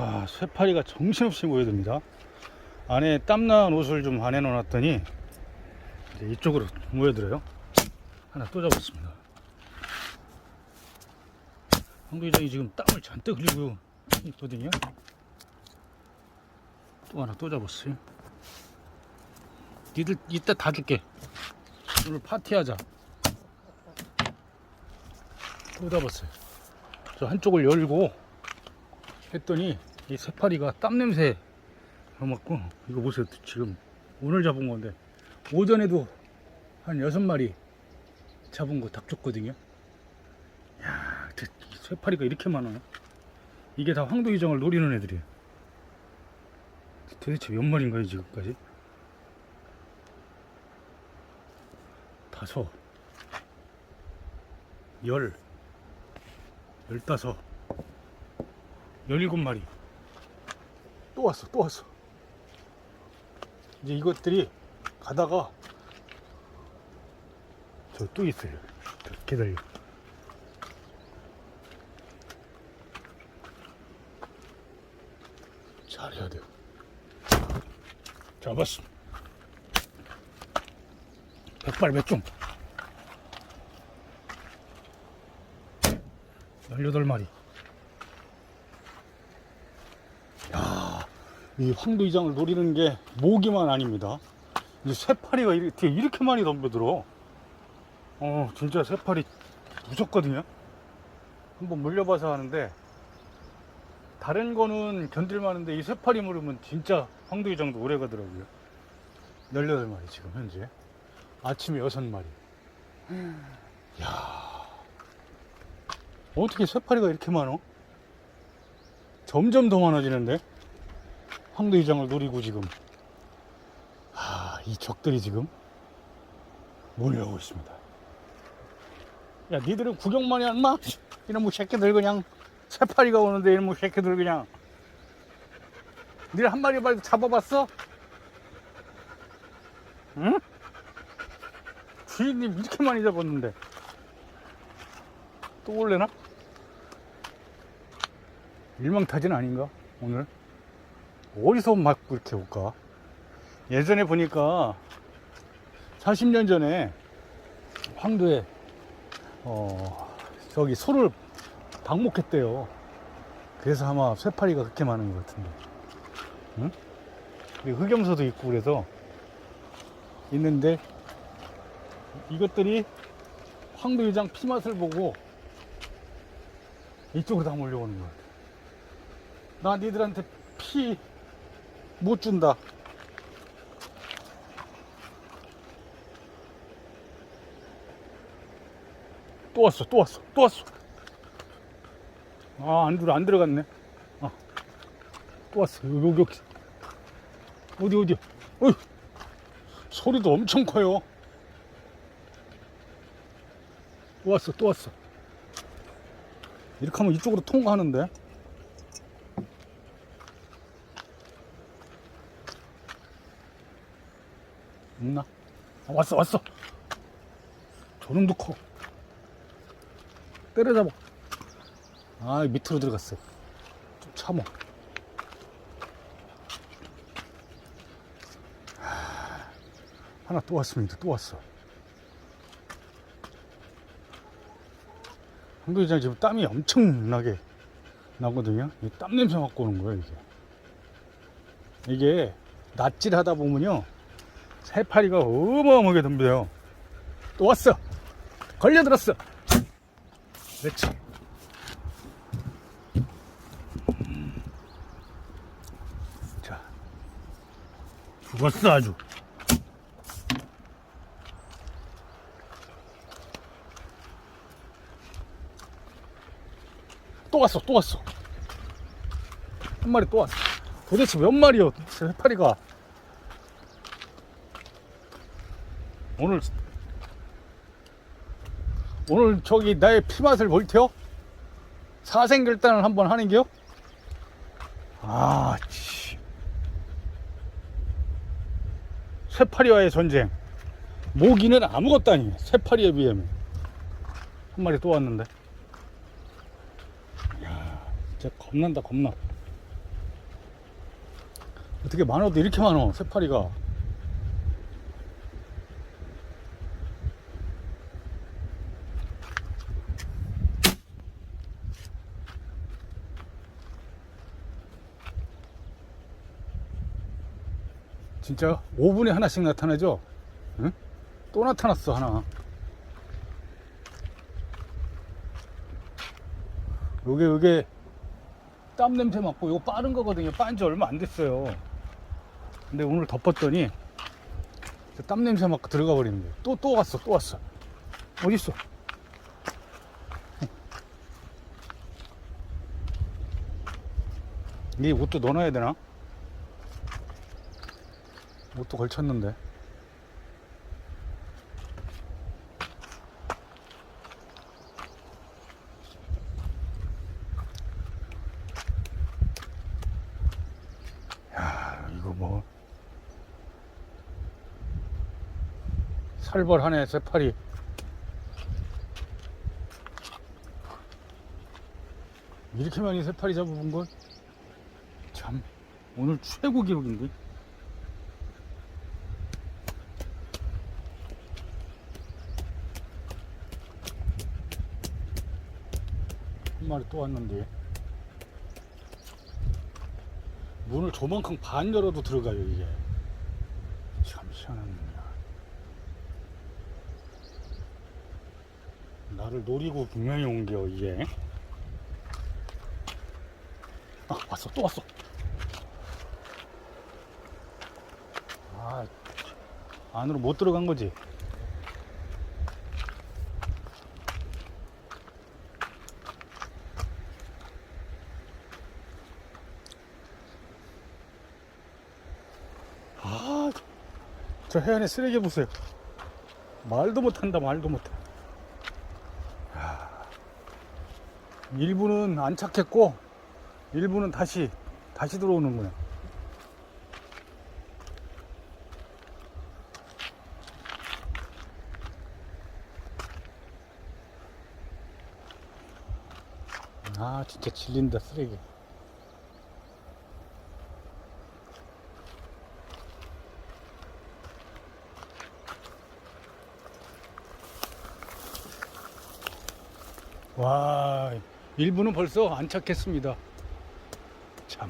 아, 쇠파리가 정신없이 모여듭니다. 안에 땀난 옷을 좀 안에 넣어놨더니 이제 이쪽으로 모여들어요. 하나 또 잡았습니다. 황도이장이 지금 땀을 잔뜩 흘리고 있거든요. 또 하나 또 잡았어요. 니들 이따 다 줄게. 오늘 파티하자. 또 잡았어요. 저 한쪽을 열고 했더니 이 새파리가 땀 냄새 맡고 이거 보세요. 지금 오늘 잡은 건데 오전에도 한 여섯 마리 잡은 거딱 줬거든요. 야 새파리가 이렇게 많아요? 이게 다 황도이정을 노리는 애들이에요. 도대체 몇 마리인가요 지금까지? 다섯 열 열다섯 열일곱 마리 또 왔어 또 왔어. 이제 이것들이 가다가 저 또 있어요. 저 기다려 잘해야 돼요. 잡았어. 백발백중. 18마리 이 황도이장을 노리는 게 모기만 아닙니다. 이 새파리가 이렇게, 이렇게 많이 덤벼들어. 어, 진짜 새파리 무섭거든요. 한번 물려봐서 하는데, 다른 거는 견딜만한데, 이 새파리 물으면 진짜 황도이장도 오래 가더라고요. 18마리 지금 현재. 아침에 6마리. 야 어떻게 새파리가 이렇게 많어? 점점 더 많아지는데? 황도이장을 노리고 지금 아, 이 적들이 지금 몰려오고 있습니다. 야, 니들은 구경만이 안 마? 이놈의 새끼들 그냥 새파리가 오는데 이놈의 새끼들 그냥 니들 한 마리 말고 잡아봤어? 응? 주인님 이렇게 많이 잡았는데 또 올래나? 일망타진 아닌가 오늘? 어디서 맞고 이렇게 올까? 예전에 보니까 40년 전에 황도에 어 저기 소를 방목했대요. 그래서 아마 쇠파리가 그렇게 많은 것 같은데. 응? 흑염소도 있고 그래서 있는데 이것들이 황도 유장 피맛을 보고 이쪽으로 다 몰려오는 것 같아. 나 니들한테 피 못 준다. 또 왔어, 또 왔어, 또 왔어. 아, 안 들어, 안 들어갔네. 아, 또 왔어. 여기, 여기, 여기. 어디, 어디. 어이, 소리도 엄청 커요. 또 왔어, 또 왔어. 이렇게 하면 이쪽으로 통과하는데. 없나? 아, 왔어 왔어. 저놈도 커. 때려잡아. 아 밑으로 들어갔어. 좀 하, 하나 또 왔습니다 또 왔어. 황도이장 지금 땀이 엄청나게 나거든요. 이땀 냄새 맡고 오는 거예요 이게. 이게 낫질 하다 보면요 새파리가 어마어마하게 덤벼요. 또 왔어. 걸려들었어. 그렇지. 자. 죽었어, 아주. 또 왔어, 또 왔어. 한 마리 또 왔어. 도대체 몇 마리요, 새파리가. 오늘 오늘 저기 나의 피맛을 볼 테요? 사생결단을 한번 하는게요? 아, 치. 쇠파리와의 전쟁. 모기는 아무것도 아니에요. 쇠파리에 비하면. 한 마리 또 왔는데. 야, 진짜 겁난다, 겁나. 어떻게 많아도 이렇게 많어, 쇠파리가. 진짜 5분에 하나씩 나타나죠? 응? 또 나타났어 하나 요게 요게 땀 냄새 맡고 이거 빠른 거거든요 빠른 지 얼마 안 됐어요 근데 오늘 덮었더니 땀 냄새 맡고 들어가 버리는데 또 또 왔어 또 왔어 어딨어 이 옷도 넣어놔야 되나? 옷도 걸쳤는데. 야 이거 뭐. 살벌하네 새파리. 이렇게 많이 새파리 잡아본 걸 참 오늘 최고 기록인데? 한 마리 또 왔는데. 문을 조만큼 반 열어도 들어가요 이게. 참 희한한 놈이야 나를 노리고 분명히 온겨 이게. 아 왔어 또 왔어. 아 안으로 못 들어간 거지? 아, 저 해안에 쓰레기 보세요. 말도 못한다, 말도 못해. 일부는 안착했고, 일부는 다시, 다시 들어오는구나. 아, 진짜 질린다, 쓰레기. 와, 일부는 벌써 안착했습니다. 참.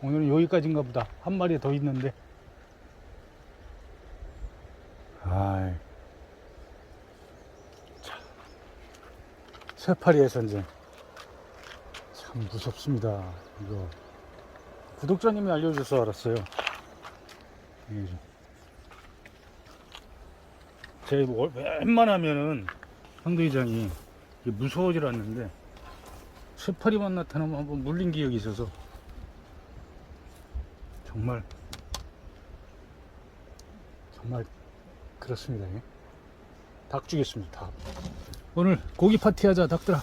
오늘은 여기까지인가 보다. 한 마리 더 있는데. 아이. 자. 새파리의 전쟁. 음, 무섭습니다. 이거 구독자님이 알려줘서 알았어요. 제 뭐, 웬만하면은 황대장이 무서워질 않는데 쇠파리만 나타나면 한번 물린 기억이 있어서 정말 정말 그렇습니다. 예. 닭 주겠습니다. 닭. 오늘 고기 파티하자 닭들아.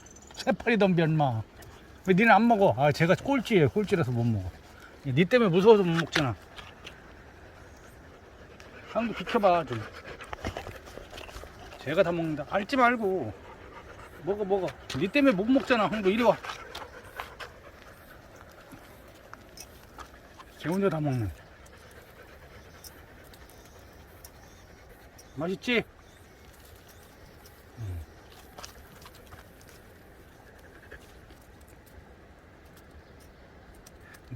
새파리 덤벼, 인마. 왜 니는 안 먹어? 아, 제가 꼴찌예요. 꼴찌라서 못 먹어. 니 때문에 무서워서 못 먹잖아. 한번 비켜봐, 좀. 제가 다 먹는다. 앓지 말고. 먹어, 먹어. 니 때문에 못 먹잖아. 형도 이리 와. 제 혼자 다 먹네. 맛있지?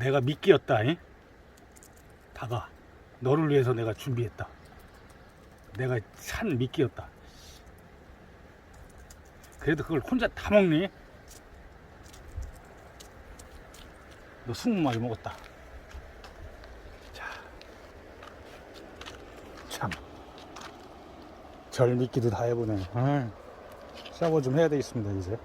내가 미끼였다, 잉? 다가. 너를 위해서 내가 준비했다. 내가 산 미끼였다. 그래도 그걸 혼자 다 먹니? 너 20마리 먹었다. 자. 참. 절 믿기도 다 해보네. 아, 샤워 좀 해야 되겠습니다, 이제.